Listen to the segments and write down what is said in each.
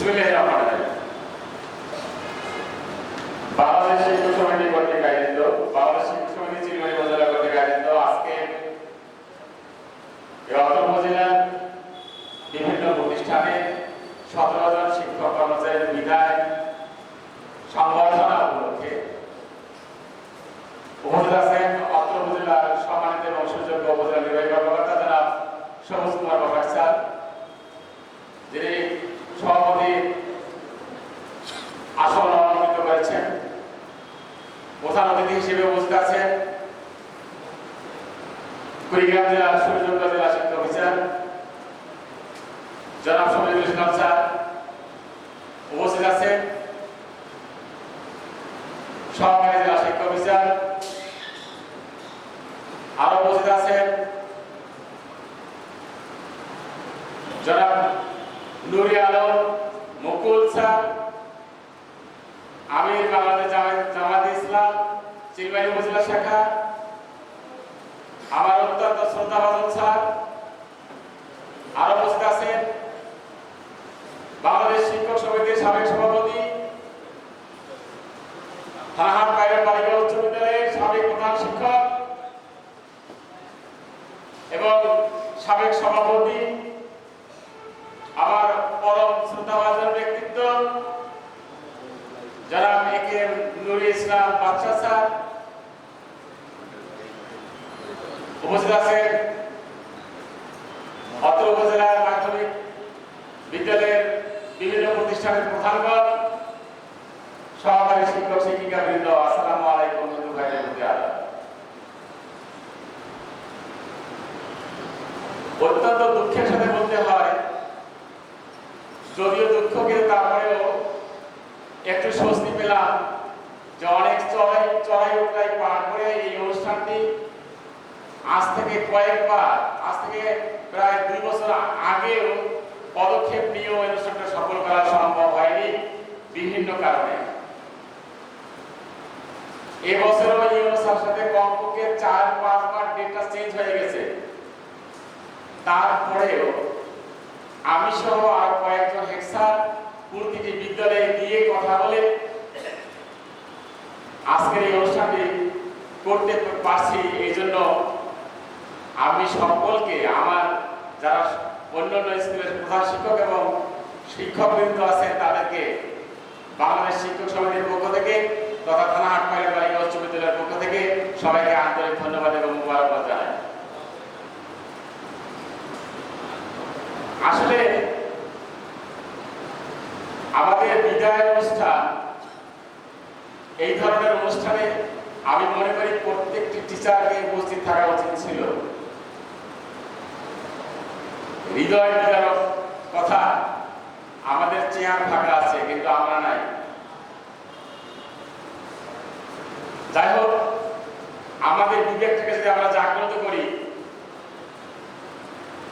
বাংলাদেশ প্রতিষ্ঠানে সতেরো শিক্ষক কর্মচারীর বিদায় সংবর্ধনা উপলক্ষে উপস্থিত আছেন অত্র উপজেলার সম্মানিত এবং উপজেলা নির্বাহী কর্মকর্তা জনাব সবুজ কুমার বাবাক স্যার যিনি সভাপতি আসন অলঙ্কৃত করেছেন প্রধান অতিথি হিসেবে উপস্থিত আছেন। কুড়িগ্রাম জেলার সুযোগ্য জেলা শিক্ষা অফিসার জনাব শহীদুল ইসলাম স্যার উপস্থিত আছেন। সহকারী জেলা শিক্ষা অফিসার আরও উপস্থিত আছেন। জনাব নুরি আলম, মুকুল স্যার আমির বাংলাদেশ জামাত ইসলাম, চিলমারি উপজেলা শাখা। আমার অত্যন্ত শ্রদ্ধাভাজন স্যার। আরও উপস্থিত আছেন বাংলাদেশ শিক্ষক সমিতির সাবেক সভাপতি থানাহাট বাইরের বালিকা উচ্চ বিদ্যালয়ের সাবেক প্রধান শিক্ষক এবং সাবেক সভাপতি আমার পরম শ্রদ্ধাভাজন ব্যক্তিত্ব জনাব এ কে নুরি ইসলাম, বাদশাহ স্যার। উপস্থিত আছেন উপজেলার মাধ্যমিক বিদ্যালয়ের বিভিন্ন প্রতিষ্ঠানের প্রধানগণ, সহকারী শিক্ষক, শিক্ষিকা বৃন্দ, আসসালামু আলাইকুম অত্যন্ত দুঃখের সাথে বলতে হয়, যদিও দুঃখ কিন্তু তারপরেও একটু স্বস্তি পেলাম। যে অনেক চড়াই চড়াই উতরাই পার করে এই অনুষ্ঠানটি আজ থেকে কয়েকবার, আজ থেকে প্রায় দুই বছর আগেও পদক্ষেপ নিয়ে অনুষ্ঠানটা সফল করা সম্ভব হয়নি বিভিন্ন কারণে। এবছরও অনুষ্ঠানের সাথে কমপক্ষে চার পাঁচবার ডেটটা চেঞ্জ হয়ে গেছে। তারপরেও আমি সহ আর কয়েকজন হেক্সার প্রতিটি বিদ্যালয়ে গিয়ে কথা বলে, আজকের এই অনুষ্ঠানটি করতে পারছি এই জন্য আমি সকলকে, আমার যারা অন্যান্য স্কুলের প্রধান শিক্ষক এবং শিক্ষকবৃন্দ আছেন, তাদেরকে বাংলাদেশ শিক্ষক সমিতির পক্ষ থেকে তথা থানাহাট পাইলের বালিকা উচ্চ বিদ্যালয়ের পক্ষ থেকে সবাইকে আন্তরিক ধন্যবাদ এবং মুবারকবাদ জানাই। আসলে আমাদের বিদায় অনুষ্ঠান, এই ধরনের অনুষ্ঠানে আমি মনে করি প্রত্যেকটি টিচারকে উপস্থিত থাকা উচিত ছিল। হৃদয় বিদারক কথা আমাদের চেয়ার ফাঁকা আছে, কিন্তু আমরা নাই। যাই হোক, আমাদের বিবেকটাকে যদি আমরা জাগ্রত করি,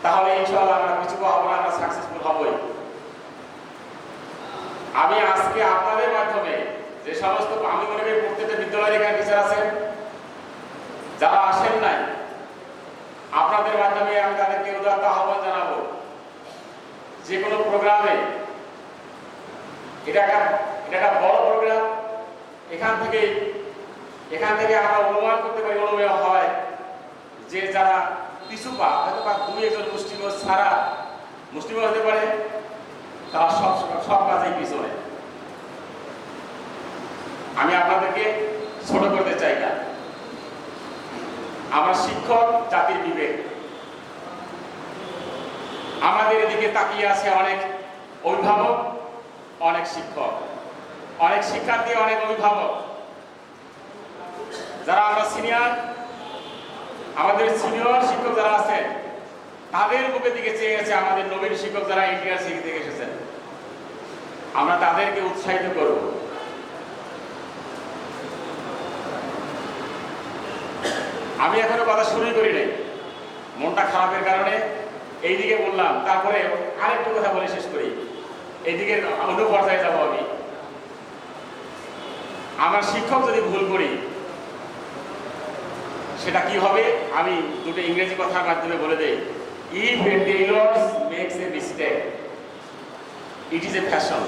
তাহলে ইনশাআল্লাহ আমরা কিছু আমরা সাকসেসফুল হবই। আমি আজকে আপনাদের মাধ্যমে যে সমস্ত আমি মনে করি প্রত্যেকটা বিদ্যালয়ের এখানে টিচার আছেন, যারা আসেন নাই, আপনাদের মাধ্যমে আমি তাদেরকে উদাত্ত আহ্বান জানাব যে কোনো প্রোগ্রামে, এটা একটা এটা একটা বড় প্রোগ্রাম, এখান থেকে এখান থেকে আমরা অনুমান করতে পারি অনুমেয় হয় যে যারা পিছু পা, হয়তো বা দুই একজন মুসলিম ছাড়া মুসলিম হতে পারে তারা সব সব কাজেই পিছনে। আমি আপনাদেরকে ছোট করতে চাই না। আমার শিক্ষক, জাতির বিবেক। আমাদের এদিকে তাকিয়ে আছে অনেক অভিভাবক, অনেক শিক্ষক। অনেক শিক্ষার্থী, অনেক অভিভাবক। যারা আমরা সিনিয়র আমাদের সিনিয়র শিক্ষক যারা আছেন তাদের মুখের দিকে চেয়ে গেছে আমাদের নবীন শিক্ষক যারা শিখে থেকে এসেছেন। আমরা তাদেরকে উৎসাহিত করব। আমি এখনও কথা শুরুই করি নাই। মনটা খারাপের কারণে এইদিকে বললাম, তারপরে আরেকটু কথা বলে শেষ করি। এইদিকে অন্য পর্যায়ে যাব আমি। আমার শিক্ষক যদি ভুল করি, সেটা কি হবে? আমি দুটো ইংরেজি কথার মাধ্যমে বলে দেই। If a tailor makes a mistake it is a fashion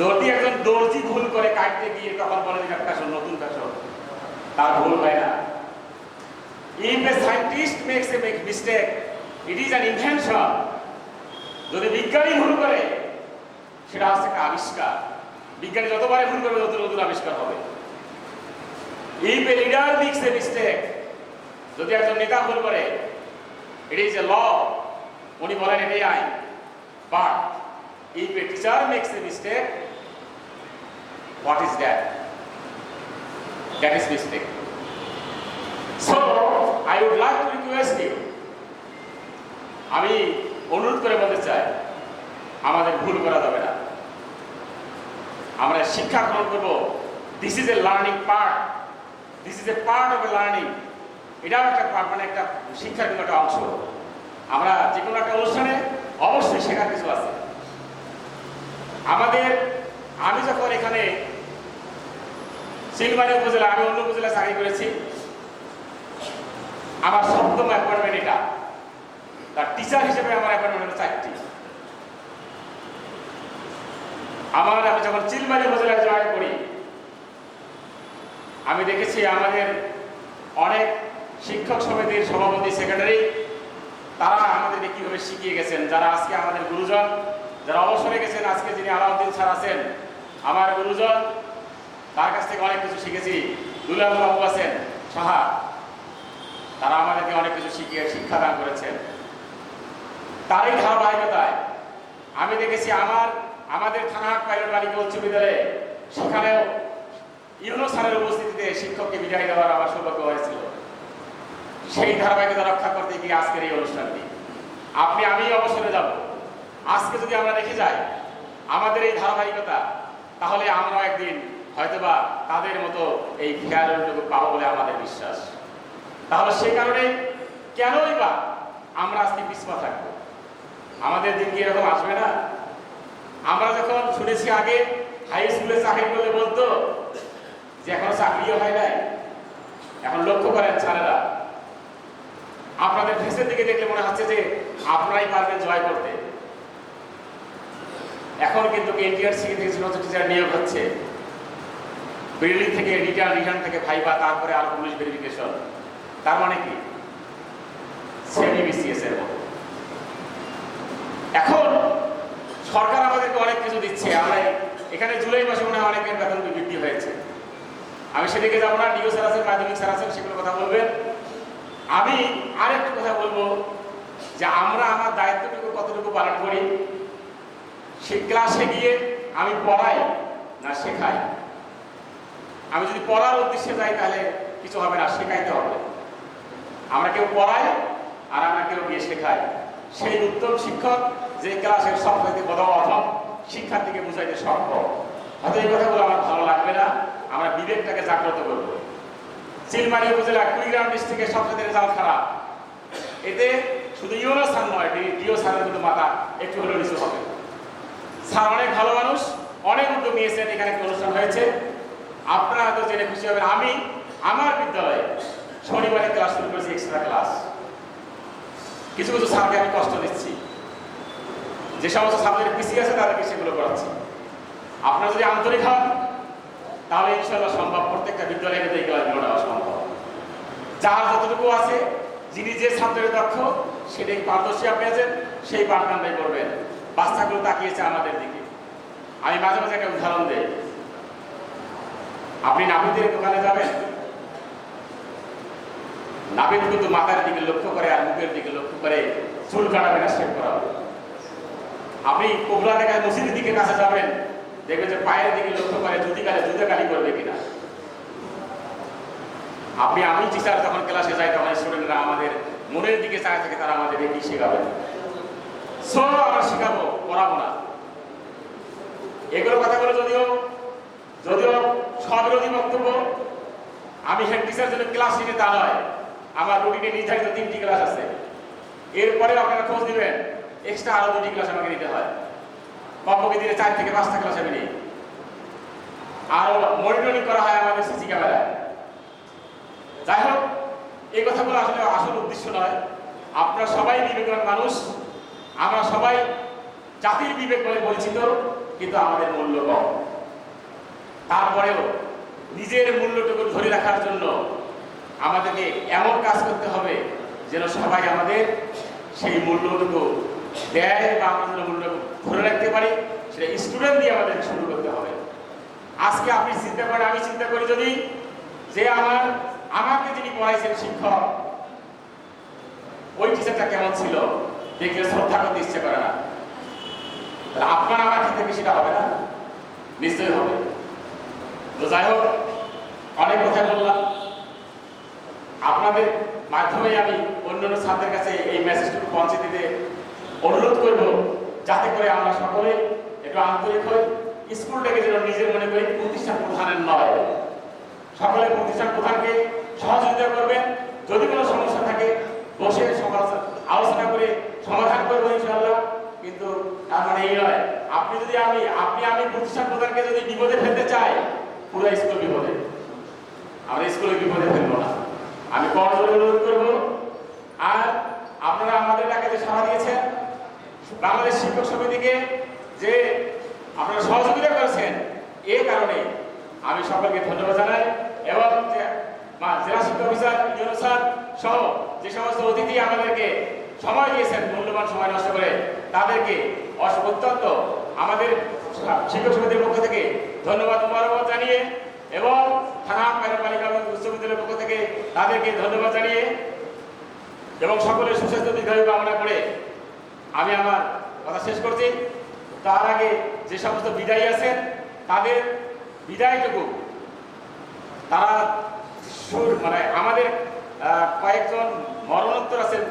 যদি একজন দর্জি ভুল করে কাটতে গিয়ে তখন বলে যে ফ্যাশন নতুন ফ্যাশন তার ভুল হয় না। If a scientist makes a make mistake it is an invention যদি বিজ্ঞানী ভুল করে, সেটা হচ্ছে একটা আবিষ্কার। বিজ্ঞানী যতবারে ভুল করবে নতুন নতুন আবিষ্কার হবে। If a leader makes a mistake যদি একজন নেতা ভুল করে ইট ইজ এ ল উনি বলেন, এটাই আইন. But if a teacher makes a mistake what is that that is mistake so I would like to request you আমি অনুরোধ করে বলতে চাই, আমাদের ভুল করা যাবে না। আমরা শিক্ষা গ্রহণ করব। This is a learning part this is a part of a learning এটাও একটা মানে একটা শিক্ষার কিন্তু একটা অংশ। আমরা যে কোনো একটা অনুষ্ঠানে অবশ্যই শেখার কিছু আছে। আমাদের, আমি যখন এখানে শিলবাড়ি উপজেলা, আমি অন্য উপজেলায় চাকরি করেছি, আমার সপ্তম অ্যাপয়েন্টমেন্ট এটা। তার টিচার হিসেবে আমার অ্যাপয়েন্টমেন্ট চারটি। আমার, আমি যখন চিলমারি উপজেলায় জয়েন করি, আমি দেখেছি আমাদের অনেক শিক্ষক সমিতির সভাপতি, সেক্রেটারি, তারা আমাদেরকে কীভাবে শিখিয়ে গেছেন? যারা আজকে আমাদের গুরুজন, যারা অবসরে গেছেন, আজকে যিনি আলাউদ্দিন স্যার আছেন, আমার গুরুজন, তার কাছ থেকে অনেক কিছু শিখেছি। দুলাল বাবু আছেন, সাহা, তারা আমাদেরকে অনেক কিছু শিখিয়ে শিক্ষাদান করেছেন। তারই ধারাবাহিকতায় আমি দেখেছি আমার, আমাদের থানাহাট পাইলট বালিকা উচ্চ বিদ্যালয়ে সেখানেও ইউনো স্যারের উপস্থিতিতে শিক্ষককে বিদায় দেওয়ার আমার সৌভাগ্য হয়েছিল। সেই ধারাবাহিকতা রক্ষা করতে গিয়ে আজকের এই অনুষ্ঠানটি। আপনি, আমি অবসরে যাব। আজকে যদি আমরা রেখে যাই আমাদের এই ধারাবাহিকতা, তাহলে আমরা একদিন হয়তোবা তাদের মতো এই ফেয়ারটুকু পাবো বলে আমাদের বিশ্বাস। তাহলে সেই কারণে কেনই বা আমরা আজকে পিছপা থাকব? আমাদের দিন কি এরকম আসবে না? আমরা যখন শুনেছি আগে, হাই স্কুলে চাকরি করলে বলতো যে এখনও চাকরিও হয় নাই। এখন লক্ষ্য করেন ছাড়েরা আপনাদের ফেসের দিকে দেখলে মনে হচ্ছে যে আপনারাই পারবেন জয় করতে। এখন কিন্তু এনটিআর থেকে টিচার নিয়োগ হচ্ছে বিল্ডিং থেকে রিটার্ন রিটার্ন থেকে ভাইবা, তারপরে আর পুলিশ ভেরিফিকেশন তার মানে কি? সেমি এর মতো। এখন সরকার আমাদেরকে অনেক কিছু দিচ্ছে। আমরা এখানে জুলাই মাসে মনে হয় অনেকের বেতন বৃদ্ধি হয়েছে। আমি সেদিকে যাব না ডিও স্যার আছেন মাধ্যমিক স্যার আছেন, সেগুলো কথা বলবেন। আমি আরেকটু কথা বলব যে আমরা আমার দায়িত্বটুকু কতটুকু পালন করি? সে ক্লাসে গিয়ে আমি পড়াই না শেখাই? আমি যদি পড়ার উদ্দেশ্যে যাই তাহলে কিছু হবে না, শেখাইতে হবে। আমরা কেউ পড়াই আর আমরা কেউ গিয়ে শেখাই। সেই উত্তম শিক্ষক যে ক্লাসের সবচাইতে বড় অধম শিক্ষার্থীকে বুঝাইতে সম্ভব হয়তো এই কথাগুলো আমার ভালো লাগবে না, আমরা বিবেকটাকে জাগ্রত করব। চিলমারি উপজেলা কুড়িগ্রাম ডিস্ট্রিক্টের সবচেয়ে রেজাল্ট খারাপ। এতে শুধু ইউনো স্যার নয় ডিও স্যারের কিন্তু মাথা একটু হলেও নিচু হবে। স্যার অনেক ভালো মানুষ, অনেক উদ্যোগ নিয়েছেন, এখানে একটি অনুষ্ঠান হয়েছে। আপনারা হয়তো জেনে খুশি হবেন, আমি আমার বিদ্যালয়ে শনিবারে ক্লাস শুরু করেছি এক্সট্রা ক্লাস কিছু কিছু স্যারকে আমি কষ্ট দিচ্ছি। যে সমস্ত সাবজেক্ট পিছিয়ে আছে, তাদেরকে সেগুলো করাচ্ছি আপনারা যদি আন্তরিক হন তাহলে ইনশাল্লাহ সম্ভব, প্রত্যেকটা বিদ্যালয়ে কিন্তু এই ক্লাসগুলো নেওয়া সম্ভব। যার যতটুকু আছে, যিনি যে ছাত্রের দক্ষ সেটাই পারদর্শী পেয়েছেন সেই পাঠদানটাই করবেন। বাচ্চাগুলো তাকিয়েছে আমাদের দিকে। আমি মাঝে মাঝে একটা উদাহরণ দেই। আপনি নাপিতের দোকানে যাবেন? নাপিত কিন্তু মাথার দিকে লক্ষ্য করে আর মুখের দিকে লক্ষ্য করে চুল কাটাবে না শেভ করা হবে। আপনি কোবরা থেকে মসজিদের দিকে কাছে যাবেন? দেখবেন যে পায়ের দিকে লক্ষ্য করে জুতি কালে জুতে কালি করবে কিনা। আপনি, আমি টিচার যখন ক্লাসে যাই, তখন স্টুডেন্টরা আমাদের মনের দিকে চায় থাকে তারা আমাদের কি শেখাবে। সো আমরা শেখাবো, পড়াবো না। এগুলো কথাগুলো যদিও যদিও স্ববিরোধী বক্তব্য, আমি হেড টিচার জন্য ক্লাস নিতে তা নয়। আমার রুটিনে নির্ধারিত তিনটি ক্লাস আছে। এরপরে আপনারা খোঁজ দিবেন এক্সট্রা আরও দুটি ক্লাস আমাকে নিতে হয়। কমপক্ষে দিনে চার থেকে পাঁচটা ক্লাস আমি আর মনিটরিং করা হয় আমাদের সিসি ক্যামেরায়। যাই হোক, এই কথাগুলো আসলে আসল উদ্দেশ্য নয়। আপনারা সবাই বিবেকবান মানুষ। আমরা সবাই জাতির বিবেক বলে পরিচিত, কিন্তু আমাদের মূল্য কম। তারপরেও নিজের মূল্যটুকু ধরে রাখার জন্য আমাদেরকে এমন কাজ করতে হবে যেন সবাই আমাদের সেই মূল্যটুকু দেয় বা মূল্যটুকু ধরে রাখতে পারি, সেটা স্টুডেন্ট দিয়ে আমাদের শুরু করতে হবে। আজকে আপনি চিন্তা করেন, আমি চিন্তা করি যদি যে আমার, আমাকে যিনি পড়াইছেন শিক্ষক, ওই টিচারটা কেমন ছিল? দেখলে শ্রদ্ধা করতে ইচ্ছে করে না। আপনার আমার ক্ষেত্রে সেটা হবে না? নিশ্চয়ই হবে। তো যাই হোক, অনেক কথা বললাম। আপনাদের মাধ্যমে আমি অন্যান্য ছাত্রের কাছে এই মেসেজটুকু পৌঁছে দিতে অনুরোধ করব, যাতে করে আমরা সকলে একটু আন্তরিক হই। স্কুলটাকে যেন নিজের মনে করি প্রতিষ্ঠান প্রধানের নয়। সকলে প্রতিষ্ঠান প্রধানকে সহযোগিতা করবেন। যদি কোনো সমস্যা থাকে, বসে আলোচনা করে সমাধান করব ইনশাআল্লাহ। কিন্তু তার মানে এই নয়, আপনি যদি আমি, আপনি আমি প্রতিষ্ঠান প্রধানকে যদি বিপদে ফেলতে চাই, পুরো স্কুল বিপদে। আমরা স্কুলে বিপদে ফেলব না। আমি করজোরে অনুরোধ করব। আর আপনারা আমাদের ডাকে যে সাড়া দিয়েছেন বাংলাদেশ শিক্ষক সমিতিকে যে আপনারা সহযোগিতা করেছেন এই কারণে আমি সকলকে ধন্যবাদ জানাই এবং জেলা শিক্ষা অফিসার ইউনো স্যার সহ যে সমস্ত অতিথি আমাদেরকে সময় দিয়েছেন, মূল্যবান সময় নষ্ট করে, তাদেরকে অত্যন্ত আমাদের শিক্ষক সমিতির পক্ষ থেকে ধন্যবাদ মোবারকবাদ জানিয়ে এবং থানা কার্যপালিকা এবং উচ্চ বিদ্যালয়ের পক্ষ থেকে তাদেরকে ধন্যবাদ জানিয়ে এবং সকলের সুস্বাস্থ্য, দীর্ঘায়ু কামনা করে আমি আমার কথা শেষ করছি। তার আগে যে সমস্ত বিদায়ী আছেন, তাদের বিদায়টুকু তারা সুর মানে আমাদের কয়েকজন মরণোত্তর আছেন,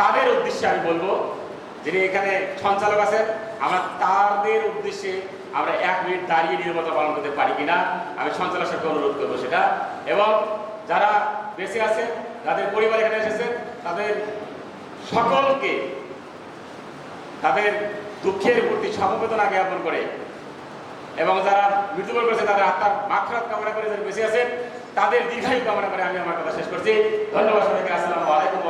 তাদের উদ্দেশ্যে আমি বলব, যিনি এখানে সঞ্চালক আছেন, আমরা তাদের উদ্দেশ্যে আমরা এক মিনিট দাঁড়িয়ে নিরাপত্তা পালন করতে পারি কিনা, আমি সঞ্চালক সাথে অনুরোধ করব সেটা। এবং যারা বেঁচে আছেন, যাদের পরিবার এখানে এসেছে, তাদের সকলকে তাদের দুঃখের প্রতি সমবেদনা জ্ঞাপন করে। এবং যারা মৃত্যুবরণ করেছে, তাদের আত্মার মাখরাত কামনা করে যারা বেঁচে আছেন, তাদের দীর্ঘায়ু কামনা করে আমি আমার কথা শেষ করছি। ধন্যবাদ সবাইকে। আসসালামু আলাইকুম